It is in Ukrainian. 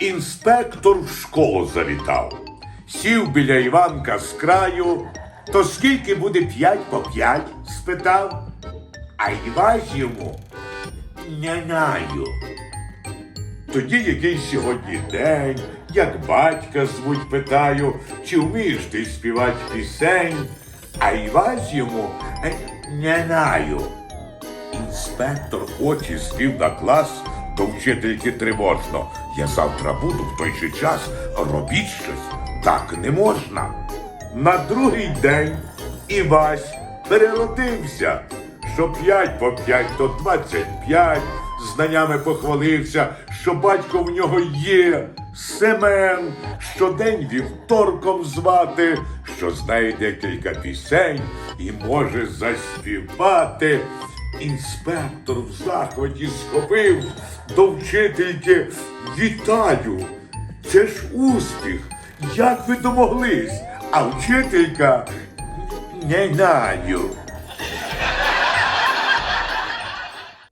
Інспектор в школу завітав. Сів біля Іванка з краю. То скільки буде п'ять по п'ять? спитав. А Івась йому не знаю. Тоді який сьогодні день, як батька звуть, питаю, чи вмієш ти співати пісень, а Івась йому «Е, не знаю. Інспектор очі звів на клас до вчительки тривожно. Я завтра буду в той же час. Робіть щось. Так не можна. На другий день Івась переродився. Що п'ять по п'ять, то двадцять п'ять. Знаннями похвалився, що батько в нього є. Семен, щодень вівторком звати, що знає декілька пісень і може заспівати. Інспектор в захваті схопив до вчительки. Вітаю! Це ж успіх! Як ви домоглись? А вчителька не знаю.